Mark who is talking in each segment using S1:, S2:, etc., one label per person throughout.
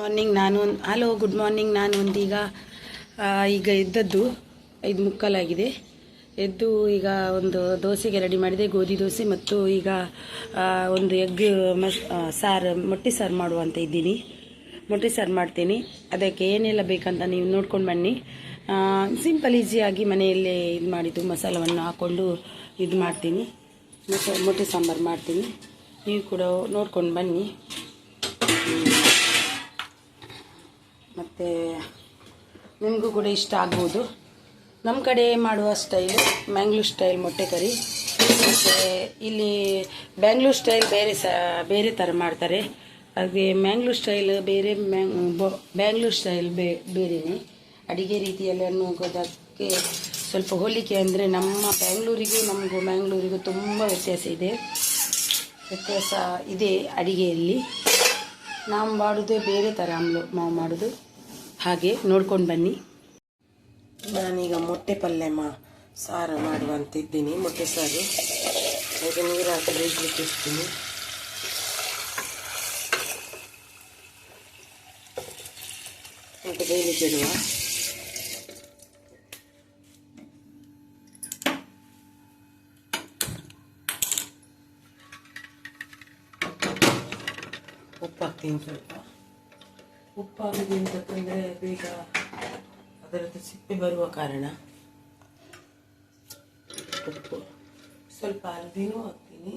S1: Morning ನಾನು ಒಂದು hello good morning ನಾನು ಒಂದೀಗ ಈಗ ಎದ್ದದ್ದು ಐದು ಮುಕ್ಕಾಲಾಗಿದೆ. ಎದ್ದು ಈಗ ಒಂದು ದೋಸೆಗೆ ರೆಡಿ ಮಾಡಿದೆ, ಗೋಧಿ ದೋಸೆ ಮತ್ತು ಈಗ ಒಂದು ಎಗ್ ಮಸ್ ಸಾರು, ಮೊಟ್ಟೆ ಸಾರು ಮಾಡುವಂತ ಇದ್ದೀನಿ. ಮೊಟ್ಟೆ ಸಾರು ಮಾಡ್ತೀನಿ. ಅದಕ್ಕೆ ಏನೆಲ್ಲ ಬೇಕಂತ ನೀವು ನೋಡ್ಕೊಂಡು ಬನ್ನಿ. ಸಿಂಪಲ್ ಈಸಿಯಾಗಿ ಮನೆಯಲ್ಲೇ ಇದು ಮಾಡಿದ್ದು, ಮಸಾಲವನ್ನು ಹಾಕ್ಕೊಂಡು ಇದು ಮಾಡ್ತೀನಿ. ಮತ್ತು ಮೊಟ್ಟೆ ಸಾಂಬಾರು ಮಾಡ್ತೀನಿ. ನೀವು ಕೂಡ ನೋಡ್ಕೊಂಡು ಬನ್ನಿ. ಮತ್ತು ನಿಮಗೂ ಕೂಡ ಇಷ್ಟ ಆಗ್ಬೋದು. ನಮ್ಮ ಕಡೆ ಮಾಡುವ ಸ್ಟೈಲ್ ಮ್ಯಾಂಗ್ಳೂರ್ ಸ್ಟೈಲ್ ಮೊಟ್ಟೆ ಕರಿ. ಮತ್ತು ಇಲ್ಲಿ ಬ್ಯಾಂಗ್ಳೂರ್ ಸ್ಟೈಲ್ ಬೇರೆ ಸ, ಬೇರೆ ಥರ ಮಾಡ್ತಾರೆ. ಹಾಗೆ ಮ್ಯಾಂಗ್ಳೂರ್ ಸ್ಟೈಲ್ ಬೇರೆ ಮ್ಯಾಂಗ್ ಬ್ಯಾಂಗ್ಳೂರ್ ಸ್ಟೈಲ್ ಬೇ ಬೇರೆಯೇ ಅಡಿಗೆ ರೀತಿಯಲ್ಲಿ ಅನ್ನೋದಕ್ಕೆ ಸ್ವಲ್ಪ ಹೋಲಿಕೆ ಅಂದರೆ ನಮ್ಮ ಬ್ಯಾಂಗ್ಳೂರಿಗೂ ನಮಗೂ ಮ್ಯಾಂಗ್ಳೂರಿಗೂ ತುಂಬ ವ್ಯತ್ಯಾಸ ಇದೆ. ವ್ಯತ್ಯಾಸ ಇದೆ ಅಡಿಗೆಯಲ್ಲಿ. ನಾವು ಮಾಡೋದೇ ಬೇರೆ ಥರ ನಾವು ಮಾಡೋದು. ಹಾಗೆ ನೋಡ್ಕೊಂಡು ಬನ್ನಿ.
S2: ನಾನೀಗ ಮೊಟ್ಟೆ ಪಲ್ಯ ಮಾ, ಸಾರು ಮಾಡುವಂತಿದ್ದೀನಿ ಮೊಟ್ಟೆ ಸಾರು. ಅದಕ್ಕೆ ನೀರು ಹಾಕಿ ಬೇಯಿಸ್ಲಿಕ್ಕೆ ಇಡ್ತೀನಿ ಮತ್ತು ಬೇಯಲಿಕ್ಕೆ ಇಡುವ. ಉಪ್ಪು ಹಾಕ್ತೀನಿ ಸ್ವಲ್ಪ. ಉಪ್ಪು ಅಂತ ಅಂತಂದರೆ ಬೇಗ ಅದರದ್ದು ಸಿಪ್ಪೆ ಬರುವ ಕಾರಣ ಉಪ್ಪು. ಸ್ವಲ್ಪ ಹಲ್ದಿನೂ ಹಾಕ್ತೀನಿ.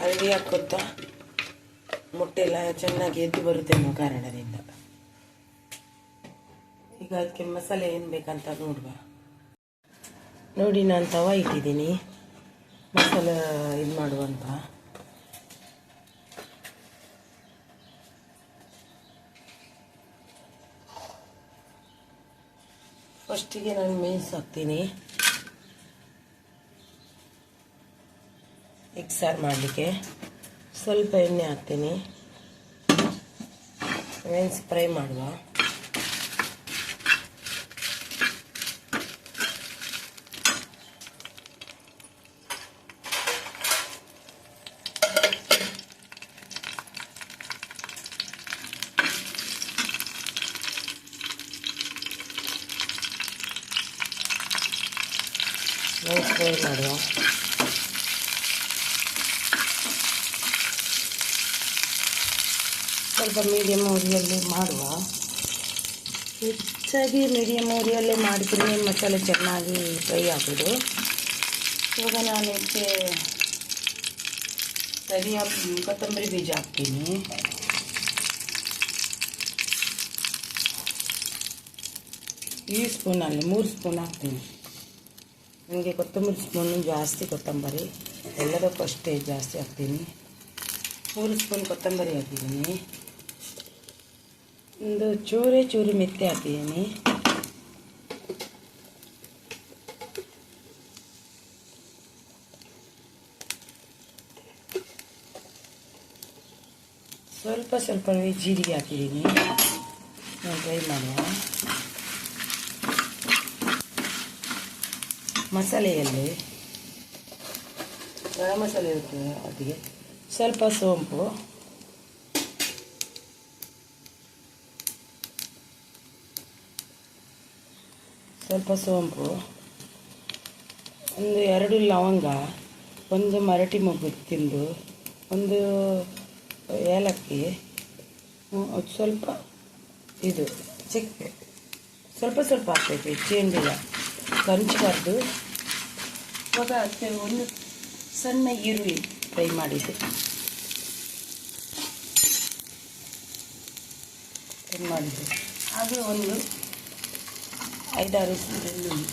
S2: ಹಳದಿ ಹಾಕುತ್ತಾ ಮೊಟ್ಟೆ ಎಲ್ಲ ಚೆನ್ನಾಗಿ ಎದ್ದು ಬರುತ್ತೆ ಅನ್ನೋ ಕಾರಣದಿಂದ. ಈಗ ಅದಕ್ಕೆ ಮಸಾಲೆ ಏನು ಬೇಕಂತ ನೋಡುವ. ನೋಡಿ ನಾನು ತವ ಇಟ್ಟಿದ್ದೀನಿ. ಮಸಾಲ ಇದು ಮಾಡುವಂತ ಫಸ್ಟಿಗೆ ನಾನು ಮೀನ್ಸ್ ಹಾಕ್ತೀನಿ. ಎಗ್ ಸಾರು ಮಾಡಲಿಕ್ಕೆ. ಸ್ವಲ್ಪ ಎಣ್ಣೆ ಹಾಕ್ತೀನಿ. ಮೀನ್ಸ್ ಫ್ರೈ ಮಾಡುವ. ಫ್ರೈ ಸ್ವಲ್ಪ ಮೀಡಿಯಮ್ ಉರಿಯಲ್ಲಿ ಮಾಡುವ. ಹೆಚ್ಚಾಗಿ ಮೀಡಿಯಮ್ ಉರಿಯಲ್ಲೇ ಮಾಡಿದ್ರೆ ಮಸಾಲೆ ಚೆನ್ನಾಗಿ ಫ್ರೈ ಆಗೋದು ಇವಾಗ ನಾನು ಇದಕ್ಕೆ ಸರಿಯ ಕೊತ್ತಂಬರಿ ಬೀಜ ಹಾಕ್ತೀನಿ. ಈ ಸ್ಪೂನಲ್ಲಿ ಮೂರು ಸ್ಪೂನ್ ಹಾಕ್ತೀನಿ. ನನಗೆ ಕೊತ್ತಂಬರಿ ಸ್ಪೂನು ಜಾಸ್ತಿ ಕೊತ್ತಂಬರಿ. ಎಲ್ಲದಕ್ಕೂ ಅಷ್ಟೇ ಜಾಸ್ತಿ ಹಾಕ್ತೀನಿ. ಮೂರು ಸ್ಪೂನ್ ಕೊತ್ತಂಬರಿ ಹಾಕಿದ್ದೀನಿ. ಒಂದು ಚೂರೆ ಚೂರು ಮೆತ್ತೆ ಹಾಕಿದ್ದೀನಿ. ಸ್ವಲ್ಪ ಸ್ವಲ್ಪವೇ ಜೀರಿಗೆ ಹಾಕಿದ್ದೀನಿ. ನಾನು ಟ್ರೈ ಮಾಡುವ. ಮಸಾಲೆಯಲ್ಲಿ ಗರಂ ಮಸಾಲೆ ಇರುತ್ತೆ ಅದಕ್ಕೆ ಸ್ವಲ್ಪ ಸೋಂಪು. ಸ್ವಲ್ಪ ಸೋಂಪು. ಒಂದು ಎರಡು ಲವಂಗ, ಒಂದು ಮರಟಿ ಮಗು ತಿಂದು, ಒಂದು ಏಲಕ್ಕಿ ಸ್ವಲ್ಪ ಇದು, ಚಿಕ್ಕ. ಸ್ವಲ್ಪ ಸ್ವಲ್ಪ ಹಾಕಬೇಕು ಹೆಚ್ಚೇನಿಲ್ಲ. ಕಂಚಬಾರ್ದು ಇವಾಗ ಅದಕ್ಕೆ ಒಂದು ಸಣ್ಣ ಈರುಳ್ಳಿ ಫ್ರೈ ಮಾಡಿದ್ದು. ಫ್ರೈ ಮಾಡಿದ್ದು? ಹಾಗೆ ಒಂದು ಐದಾರು ಬೆಳ್ಳುಳ್ಳಿ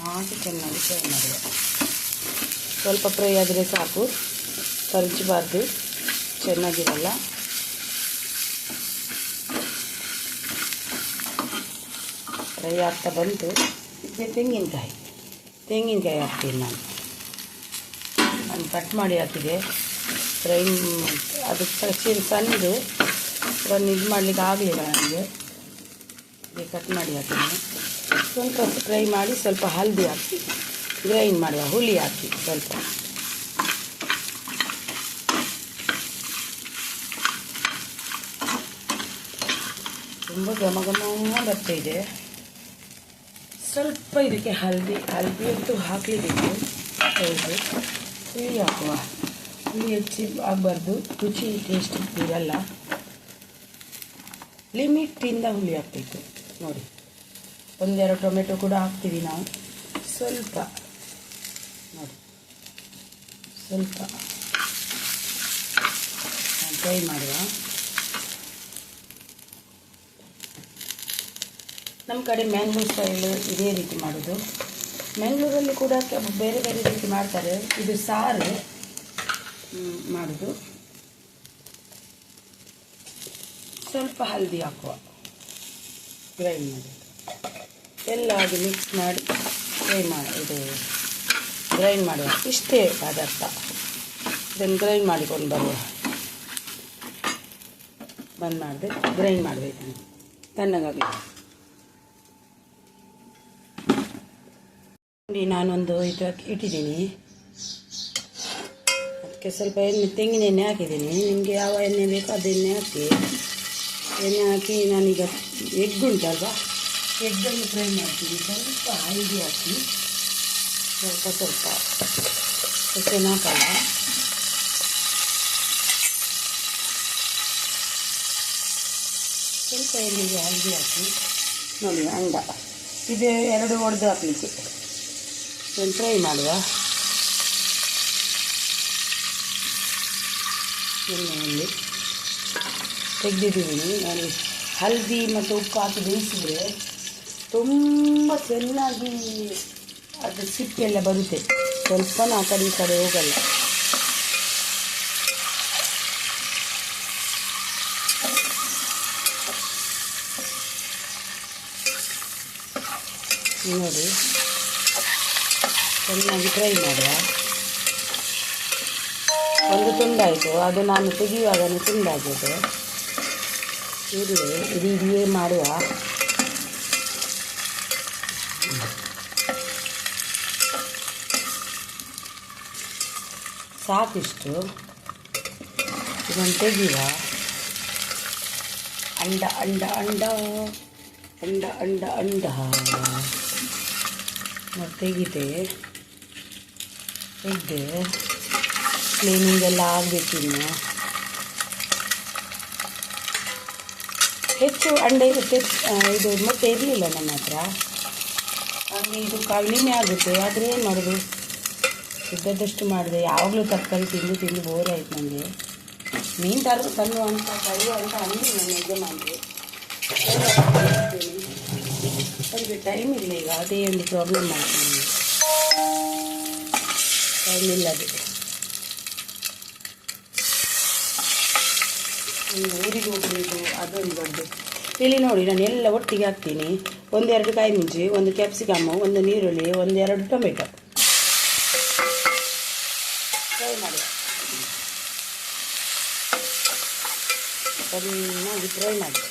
S2: ಹಾಕಿ ಚೆನ್ನಾಗಿ ಫ್ರೈ ಮಾಡಿದೆ. ಸ್ವಲ್ಪ ಫ್ರೈ ಆದರೆ ಸಾಕು. ಕರಚಬಾರ್ದು ಚೆನ್ನಾಗಿರಲ್ಲ. ಫ್ರೈ ಆಗ್ತಾ ಬಂತು. ಇದಕ್ಕೆ ತೆಂಗಿನಕಾಯಿ. ತೆಂಗಿನಕಾಯಿ ಹಾಕ್ತೀನಿ ನಾನು. ನಾನು ಕಟ್ ಮಾಡಿ ಹಾಕಿದೆ. ಫ್ರೈ ಅದು ಸಣ್ಣ ಸಣ್ಣದು ಒಂದು ಇದು ಮಾಡಲಿಕ್ಕೆ ಆಗಲಿಲ್ಲ ನನಗೆ. ಹೀಗೆ ಕಟ್ ಮಾಡಿ ಹಾಕಿದ್ದೀನಿ
S1: ಸ್ವಲ್ಪ ಫ್ರೈ ಮಾಡಿ ಸ್ವಲ್ಪ ಹಲ್ದಿ ಹಾಕಿ ಗ್ರೈಂಡ್ ಮಾಡುವ ಹುಳಿ ಹಾಕಿ ಸ್ವಲ್ಪ. ತುಂಬ ಘಮ ಘಮ ಬರ್ತಾ ಇದೆ. ಸ್ವಲ್ಪ ಇದಕ್ಕೆ ಹಲ್ದಿ ಹಲ್ದಿ ಅಂತೂ ಹಾಕಲೇಬೇಕು ಹೌದು. ಹುಳಿ ಹಾಕುವ. ಹುಳಿ ಹೆಚ್ಚಿ ಆಗಬಾರ್ದು. ರುಚಿ ಟೇಸ್ಟ್ ಇರಲ್ಲ. ಲಿಮಿಟಿಂದ ಹುಳಿ ಹಾಕಬೇಕು. ನೋಡಿ. ಒಂದೆರಡು ಟೊಮೆಟೊ ಕೂಡ ಹಾಕ್ತೀವಿ ನಾವು. ಸ್ವಲ್ಪ. ನೋಡಿ. ಸ್ವಲ್ಪ. ಫ್ರೈ ಮಾಡುವ. ನಮ್ಮ ಕಡೆ ಮ್ಯಾಂಗ್ಳೂರ್ ಸ್ಟೈಲ್ ಇದೇ ರೀತಿ ಮಾಡೋದು. ಮ್ಯಾಂಗ್ಳೂರಲ್ಲಿ ಕೂಡ ಬೇರೆ ಬೇರೆ ರೀತಿ ಮಾಡ್ತಾರೆ. ಇದು ಸಾರು ಮಾಡೋದು. ಸ್ವಲ್ಪ ಹಲ್ದಿ ಹಾಕುವ. ಗ್ರೈಂಡ್ ಮಾಡಿ ಎಲ್ಲ ಅದು ಮಿಕ್ಸ್ ಮಾಡಿ, ಫ್ರೈ ಮಾಡಿ ಇದು ಗ್ರೈಂಡ್ ಮಾಡುವ. ಇಷ್ಟೇ ಪದಾರ್ಥ. ಇದನ್ನು ಗ್ರೈಂಡ್ ಮಾಡಿಕೊಂಡು ಬರುವ ಬಂದ್ ಮಾಡಿದೆ ಗ್ರೈಂಡ್ ಮಾಡಬೇಕು ತಣ್ಣಗಾಗಲಿ. ನಾನೊಂದು ಇದು ಇಟ್ಟಿದ್ದೀನಿ. ಅದಕ್ಕೆ ಸ್ವಲ್ಪ ಎಣ್ಣೆ ತೆಂಗಿನ ಎಣ್ಣೆ ಹಾಕಿದ್ದೀನಿ. ನಿಮಗೆ ಯಾವ ಎಣ್ಣೆ ಬೇಕೋ ಅದು ಎಣ್ಣೆ ಹಾಕಿ ಎಣ್ಣೆ ಹಾಕಿ ನಾನೀಗ ಎಗ್ ಉಂಟಲ್ವಾ? ಎಗ್ಗನ್ನು ಫ್ರೈ ಮಾಡ್ತೀನಿ. ಸ್ವಲ್ಪ ಹಳದಿ ಹಾಕಿ ಸ್ವಲ್ಪ ಸ್ವಲ್ಪ. ಸೊಸೆನ ಹಾಕಲ್ಲ ಸ್ವಲ್ಪ ಎಣ್ಣೆಗೆ ಹಳದಿ ಹಾಕಿ. ನೋಡಿ ಅಂಡ ಇದು ಎರಡು ಒಡೆದು ಹಾಕಲಿಕ್ಕೆ. ಫ್ರೈ ಮಾಡುವ. ಎಣ್ಣೆಯಲ್ಲಿ ತೆಗೆದಿದ್ದೀನಿ ನಾನು ಹಲ್ದಿ ಮತ್ತು ಉಪ್ಪು ಹಾಕಿ ಬೇಯಿಸಿದರೆ ತುಂಬ ಚೆನ್ನಾಗಿ ಅದು ಸಿಪ್ಪೆಲ್ಲ ಬರುತ್ತೆ. ಸ್ವಲ್ಪ ಆ ಕಡೆ ಈ ಕಡೆ ಹೋಗಲ್ಲ. ನೋಡಿ. ಚೆನ್ನಾಗಿ ಫ್ರೈ ಮಾಡುವ. ಒಂದು ತುಂಡಾಯಿತು, ಅದು ನಾನು ತೆಗೆಯುವಾಗ ತುಂಡಾಗಿದೆ. ಇರಲಿ ಇಡೀ ಮಾಡುವ. ಸಾಕಿಷ್ಟು. ಇದನ್ನು ತೆಗೆಯುವ. ಅಂಡ ಅಂಡ ಅಂಡ. ಅಂಡ ಅಂಡ ಅಂಡ. ತೆಗಿದೆ. ತೆಗೆದೆ ಕ್ಲೀನಿಂಗ್ ಎಲ್ಲ ಆಗಬೇಕಿನ್ನು ಹೆಚ್ಚು ಅಂಡೆ ಇರುತ್ತೆ ಇದು ಮತ್ತೆ ಇರಲಿಲ್ಲ ನನ್ನ ಹತ್ರ. ಹಾಗೆ ಇದು ಕಡಿಮೆ ಆಗುತ್ತೆ, ಆದರೆ ಏನು ಮಾಡೋದು? ಇದ್ದದಷ್ಟು ಮಾಡಿದೆ, ಯಾವಾಗಲೂ ತರಕಾರಿ ತಿಂದು ತಿಂದು ಬೋರ್ ಆಯ್ತು ನನಗೆ ಮೀನು ತರು ತಲ್ಲು ಅಂತ ತರುವ ಅಂತ ಅಂದು ನಾನು ಯಜಮಾನ್ರು. ನನಗೆ ಟೈಮ್ ಇಲ್ಲ ಈಗ ಅದೇ ಒಂದು ಪ್ರಾಬ್ಲಮ್ ಆಯಿತು ಒಂದು ಊರಿಗೆ ಹೋಗಬೇಕು ಅದೊಂದು ದೊಡ್ಡ ಇಲ್ಲಿ ನೋಡಿ, ನಾನು ಎಲ್ಲ ಒಟ್ಟಿಗೆ ಹಾಕ್ತೀನಿ. ಒಂದೆರಡು ಕಾಯಿ ಮುಂಚೆ, ಒಂದು ಕ್ಯಾಪ್ಸಿಕಮ್ಮು ಒಂದು ನೀರುಳ್ಳಿ ಒಂದೆರಡು ಟೊಮೆಟೊ. ಫ್ರೈ ಮಾಡಿ. ಚೆನ್ನಾಗಿ ಫ್ರೈ ಮಾಡಿ.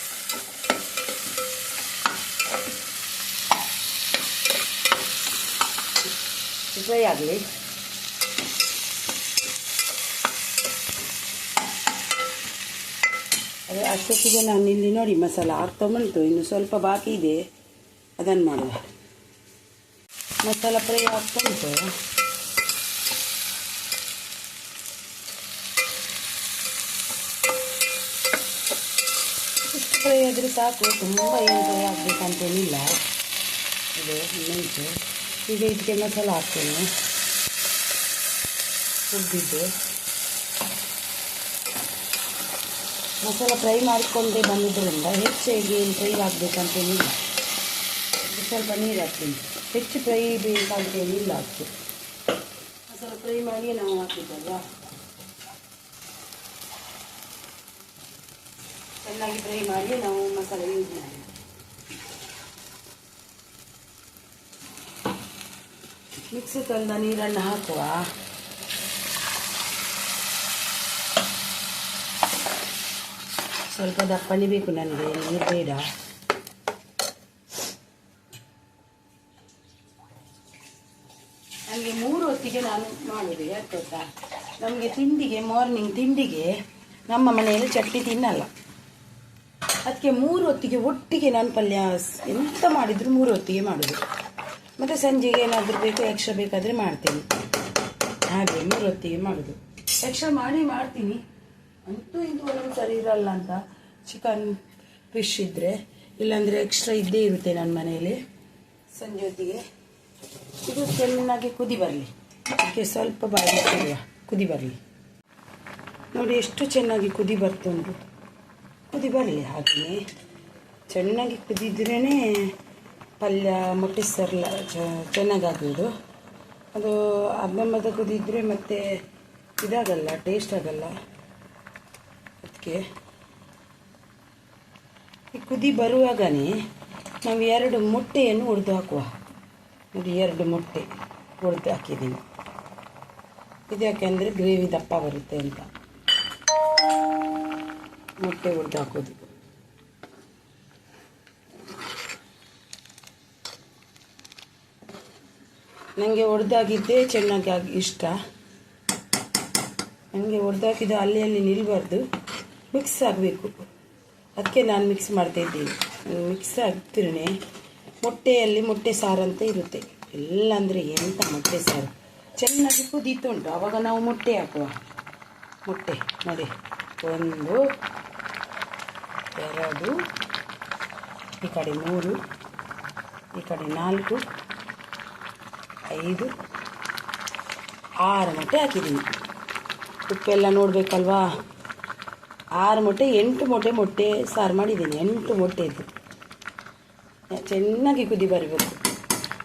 S1: ಫ್ರೈ ಆಗಲಿ. ಅಷ್ಟೊತ್ತಿಗೆ ನಾನು ಇಲ್ಲಿ ನೋಡಿ ಮಸಾಲ ಆಗ್ತಾ ಬಂತು. ಇನ್ನು ಸ್ವಲ್ಪ ಬಾಕಿ ಇದೆ. ಅದನ್ನು ಮಾಡುವ. ಮಸಾಲ ಫ್ರೈ ಆಗ್ತಾ ಉಂಟು. ಇಷ್ಟು ಫ್ರೈ ಆದರೆ ಸಾಕು. ತುಂಬ ಏನು ಫ್ರೈ ಆಗಬೇಕಂತೇನಿಲ್ಲ. ಇದು ಮೆಣಸು ಈಗ ಇದಕ್ಕೆ ಮಸಾಲ ಹಾಕ್ತೇನೆ. ಹುರಿದಿದ್ದು ಮಸಾಲ ಫ್ರೈ ಮಾಡಿಕೊಂಡೇ ಬಂದಿದ್ದರಿಂದ ಹೆಚ್ಚಾಗಿ ಏನು ಫ್ರೈ ಆಗಬೇಕಂತೇನಿಲ್ಲ ಸ್ವಲ್ಪ ನೀರು ಹಾಕ್ತೀನಿ. ಹೆಚ್ಚು ಫ್ರೈ ಬೇಕಾಗೇನಿಲ್ಲ ಅಷ್ಟು ಮಸಾಲ ಫ್ರೈ ಮಾಡಿ ನಾವು ಹಾಕಿದ್ದಲ್ವಾ ಚೆನ್ನಾಗಿ ಫ್ರೈ ಮಾಡಿ ನಾವು ಮಸಾಲ ಯೂಸ್ ಮಾಡಿ ಮಿಕ್ಸಿ ತಂದ ನೀರನ್ನು ಹಾಕುವ? ಸ್ವಲ್ಪ ದಪ್ಪನೆ ಬೇಕು ನನಗೆ ನೀರು ಬೇಡ. ನನಗೆ ಮೂರು ಹೊತ್ತಿಗೆ ನಾನು ಮಾಡೋದು, ಯಾಕೆ ಗೊತ್ತಾ? ನಮಗೆ ತಿಂಡಿಗೆ ಮಾರ್ನಿಂಗ್ ತಿಂಡಿಗೆ ನಮ್ಮ ಮನೆಯಲ್ಲಿ ಚಟ್ನಿ ತಿನ್ನಲ್ಲ. ಅದಕ್ಕೆ ಮೂರು ಹೊತ್ತಿಗೆ ಒಟ್ಟಿಗೆ ನಾನು ಪಲ್ಯ ಎಂತ ಮಾಡಿದರೂ ಮೂರು ಹೊತ್ತಿಗೆ ಮಾಡೋದು. ಮತ್ತೆ ಸಂಜೆಗೆ ಏನಾದರೂ ಬೇಕು ಎಕ್ಸ್ಟ್ರಾ ಬೇಕಾದರೆ ಮಾಡ್ತೀನಿ. ಹಾಗೆ ಮೂರು ಹೊತ್ತಿಗೆ ಮಾಡೋದು. ಎಕ್ಸ್ಟ್ರಾ ಮಾಡಿ ಮಾಡ್ತೀನಿ. ಅಂತೂ ಇದು ಒಂದೊಂದು ಸರಿ ಇರಲ್ಲ ಅಂತ. ಚಿಕನ್ ಫಿಶ್ ಇದ್ದರೆ ಇಲ್ಲಾಂದರೆ ಎಕ್ಸ್ಟ್ರಾ ಇದ್ದೇ ಇರುತ್ತೆ ನನ್ನ ಮನೆಯಲ್ಲಿ ಸಂಜೆ ಹೊತ್ತಿಗೆ ಇದು ಚೆನ್ನಾಗಿ ಕುದಿ ಬರಲಿ. ಅದಕ್ಕೆ ಸ್ವಲ್ಪ ಬಾಯಿ ಕುದಿ ಬರಲಿ. ನೋಡಿ ಎಷ್ಟು ಚೆನ್ನಾಗಿ ಕುದಿ ಬರ್ತುಂಟು ಕುದಿ ಬರಲಿ ಹಾಗೆಯೇ. ಚೆನ್ನಾಗಿ ಕುದಿದ್ರೇ ಪಲ್ಯ, ಮೊಟ್ಟೆ ಸರ್ಲ ಚೆನ್ನಾಗಾಗೋದು ಅದು ಅರ್ಧಂಬರ್ಧ ಕುದಿದ್ರೆ ಮತ್ತೆ ಇದಾಗಲ್ಲ ಟೇಸ್ಟ್ ಆಗಲ್ಲ. ಅದಕ್ಕೆ ಈ ಕುದಿ ಬರುವಾಗನೇ ನಾವು ಎರಡು ಮೊಟ್ಟೆಯನ್ನು ಒಡೆದು ಹಾಕುವ. ನೋಡಿ, ಎರಡು ಮೊಟ್ಟೆ ಒಡೆದು ಹಾಕಿದ್ದೀನಿ. ಇದು ಯಾಕೆಂದರೆ ಗ್ರೇವಿ ದಪ್ಪ ಬರುತ್ತೆ ಅಂತ. ಮೊಟ್ಟೆ ಒಡೆದು ಹಾಕೋದು. ನನಗೆ ಒಡೆದಾಗಿದ್ದೇ ಚೆನ್ನಾಗಿ ಇಷ್ಟ. ನನಗೆ ಒಡೆದಾಕಿದ್ದು ಅಲ್ಲಿ ಅಲ್ಲಿ ನಿಲ್ಬಾರ್ದು. ಮಿಕ್ಸ್ ಆಗಬೇಕು. ಅದಕ್ಕೆ ನಾನು ಮಿಕ್ಸ್ ಮಾಡ್ತಾ ಇದ್ದೀನಿ. ಮಿಕ್ಸ್ ಆಗ್ತಿರೇ ಮೊಟ್ಟೆಯಲ್ಲಿ ಮೊಟ್ಟೆ ಸಾರು ಅಂತ ಇರುತ್ತೆ. ಎಲ್ಲ ಅಂದರೆ ಎಂಥ ಮೊಟ್ಟೆ ಸಾರು? ಚೆನ್ನಾಗಿ ಕುದೀತು ಉಂಟು. ಆವಾಗ ನಾವು ಮೊಟ್ಟೆ ಹಾಕುವ. ಮೊಟ್ಟೆ, ನೋಡಿ. ಒಂದು, ಎರಡು, ಈ ಕಡೆ ಮೂರು, ಈ ಕಡೆ ನಾಲ್ಕು, ಐದು, ಆರು ಮೊಟ್ಟೆ ಹಾಕಿದ್ದೀನಿ. ಉಪ್ಪೆಲ್ಲ ನೋಡಬೇಕಲ್ವಾ? ಆರು ಮೊಟ್ಟೆ, ಎಂಟು ಮೊಟ್ಟೆ ಮೊಟ್ಟೆ ಸಾರು ಮಾಡಿದ್ದೀನಿ. ಎಂಟು ಮೊಟ್ಟೆ ಇದು. ಚೆನ್ನಾಗಿ ಕುದಿ ಬರಬೇಕು.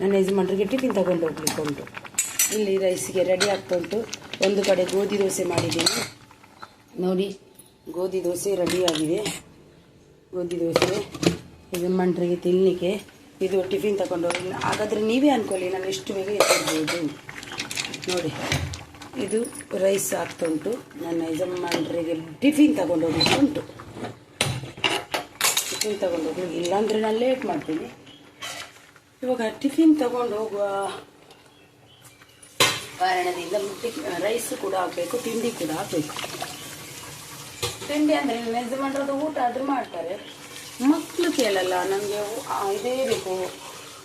S1: ನನ್ನ ಯಜಮಾನರಿಗೆ ಟಿಫಿನ್ ತಗೊಂಡು ಹೋಗ್ಲಿಕ್ಕೆ ಉಂಟು. ಇಲ್ಲಿ ರೈಸಿಗೆ ರೆಡಿ ಆಗ್ತಾ ಉಂಟು. ಒಂದು ಕಡೆ ಗೋಧಿ ದೋಸೆ ಮಾಡಿದ್ದೀನಿ. ನೋಡಿ, ಗೋಧಿ ದೋಸೆ ರೆಡಿಯಾಗಿದೆ ಗೋಧಿ ದೋಸೆ ಯಜಮಾನ್ರಿಗೆ ತಿನ್ನಲಿಕ್ಕೆ ಇದು ಟಿಫಿನ್ ತಗೊಂಡು ಹೋಗಿ. ಹಾಗಾದರೆ ನೀವೇ ಅಂದ್ಕೊಳ್ಳಿ ನಾನು ಎಷ್ಟು ಬೇಗ ಎತ್ತಿರ್ಬೋದು ನೋಡಿ. ಇದು ರೈಸ್ ಆಗ್ತಾ ಉಂಟು ನನ್ನ ಯಜಮಾನರಿಗೆ ಟಿಫಿನ್ ತಗೊಂಡು ಹೋಗ್ಲಿಕ್ಕೆ ಉಂಟು. ಟಿಫಿನ್ ತಗೊಂಡು ಹೋಗಿ ಇಲ್ಲಾಂದರೆ ನಾನು ಲೇಟ್ ಮಾಡ್ತೀನಿ. ಇವಾಗ ಟಿಫಿನ್ ತಗೊಂಡು ಹೋಗುವ ಕಾರಣದಿಂದ ರೈಸ್ ಕೂಡ ಹಾಕಬೇಕು, ತಿಂಡಿ ಕೂಡ ಹಾಕಬೇಕು. ತಿಂಡಿ ಅಂದರೆ ಯಜಮಾನ್ರದ್ದು ಊಟ ಆದರೂ ಮಾಡ್ತಾರೆ. ಮಕ್ಕಳು ಕೇಳಲ್ಲ ನನಗೆ ಇದೇ ಬೇಕು,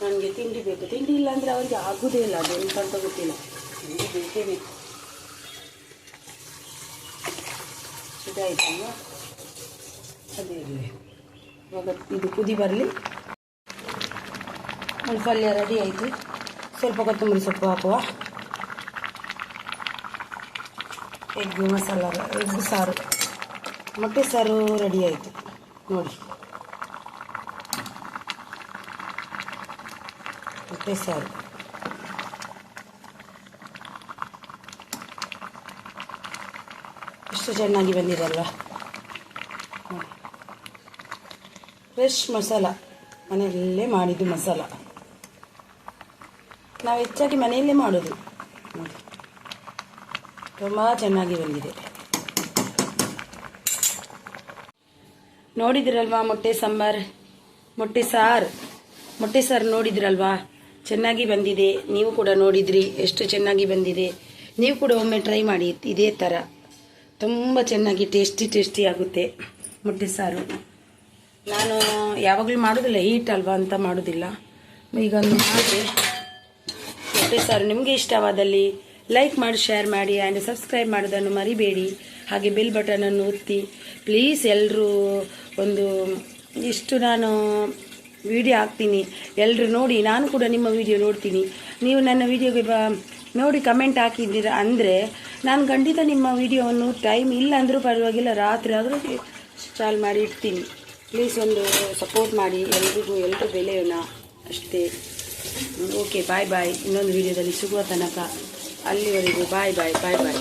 S1: ನನಗೆ ತಿಂಡಿ ಬೇಕು. ತಿಂಡಿ ಇಲ್ಲ ಅಂದರೆ ಅವರಿಗೆ ಆಗೋದೇ ಇಲ್ಲ, ಅದು ಎಂತ ಗೊತ್ತಿಲ್ಲ. ತಿಂಡಿ ಬೇಕೇ ಬೇಕು. ಇದಾಯ್ತಲ್ವಾ? ಅದೇ ಇವಾಗ ಇದು ಕುದಿ ಬರಲಿ. ಒಂದು ಪಲ್ಯ ರೆಡಿ ಆಯಿತು. ಸ್ವಲ್ಪ ಕೊತ್ತಂಬರಿ ಸೊಪ್ಪು ಹಾಕುವ. ಎಗ್ ಮಸಾಲ ಎಗ್ ಸಾರು. ಮೊಟ್ಟೆ ಸಾರು ರೆಡಿ ಆಯಿತು. ನೋಡಿ. ಮೊಟ್ಟೆ ಸಾರು. ಎಷ್ಟು ಚೆನ್ನಾಗಿ ಬಂದಿರಲ್ವ ಫ್ರೆಶ್ ಮಸಾಲ. ಮನೆಯಲ್ಲೇ ಮಾಡಿದ್ದು ಮಸಾಲ. ನಾವು ಹೆಚ್ಚಾಗಿ ಮನೆಯಲ್ಲೇ ಮಾಡೋದು. ತುಂಬ ಚೆನ್ನಾಗಿ ಬಂದಿದೆ. ನೋಡಿದಿರಲ್ವಾ ಮೊಟ್ಟೆ ಸಾಂಬಾರ್? ಮೊಟ್ಟೆ ಸಾರು. ಮೊಟ್ಟೆ ಸಾರು ನೋಡಿದ್ರಲ್ವಾ? ಚೆನ್ನಾಗಿ ಬಂದಿದೆ. ನೀವು ಕೂಡ ನೋಡಿದ್ರಿ. ಎಷ್ಟು ಚೆನ್ನಾಗಿ ಬಂದಿದೆ. ನೀವು ಕೂಡ ಒಮ್ಮೆ ಟ್ರೈ ಮಾಡಿ. ಇದೇ ಥರ ತುಂಬ ಚೆನ್ನಾಗಿ ಟೇಸ್ಟಿ ಟೇಸ್ಟಿ ಆಗುತ್ತೆ. ಮೊಟ್ಟೆ ಸಾರು. ನಾನು ಯಾವಾಗಲೂ ಮಾಡೋದಿಲ್ಲ ಹೀಟ್ ಅಲ್ವಾ ಅಂತ ಮಾಡೋದಿಲ್ಲ. ಈಗ ಒಂದು ಮಾಡಿದೆ ಮೊಟ್ಟೆ ಸಾರು ನಿಮಗೆ ಇಷ್ಟವಾದಲ್ಲಿ ಲೈಕ್ ಮಾಡಿ ಶೇರ್ ಮಾಡಿ ಆ್ಯಂಡ್ ಸಬ್ಸ್ಕ್ರೈಬ್ ಮಾಡೋದನ್ನು ಮರಿಬೇಡಿ. ಹಾಗೆ ಬೆಲ್ ಬಟನನ್ನು ಒತ್ತಿ. ಪ್ಲೀಸ್ ಎಲ್ಲರೂ ಒಂದು ಇಷ್ಟು ನಾನು ವಿಡಿಯೋ ಹಾಕ್ತೀನಿ. ಎಲ್ಲರೂ ನೋಡಿ, ನಾನು ಕೂಡ ನಿಮ್ಮ ವಿಡಿಯೋ ನೋಡ್ತೀನಿ. ನೀವು ನನ್ನ ವಿಡಿಯೋಗೆ ಬ ನೋಡಿ ಕಮೆಂಟ್ ಹಾಕಿದ್ದೀರ ಅಂದರೆ, ನಾನು ಖಂಡಿತ ನಿಮ್ಮ ವಿಡಿಯೋವನ್ನು ಟೈಮ್ ಇಲ್ಲ ಅಂದರೂ ಪರವಾಗಿಲ್ಲ, ರಾತ್ರಿ ಆದರೂ ಸ್ಟಾಲ್ ಮಾಡಿ ಇಡ್ತೀನಿ. ಪ್ಲೀಸ್ ಒಂದು ಸಪೋರ್ಟ್ ಮಾಡಿ, ಎಲ್ರಿಗೂ ಎಲ್ಲರೂ ಬೆಲೆಯೋಣ ಅಷ್ಟೇ. ಓಕೆ ಬಾಯ್ ಬಾಯ್ ಇನ್ನೊಂದು ವಿಡಿಯೋದಲ್ಲಿ ಸಿಗುವ ತನಕ ಅಲ್ಲಿವರೆಗೂ ಬಾಯ್ ಬಾಯ್ ಬಾಯ್ ಬಾಯ್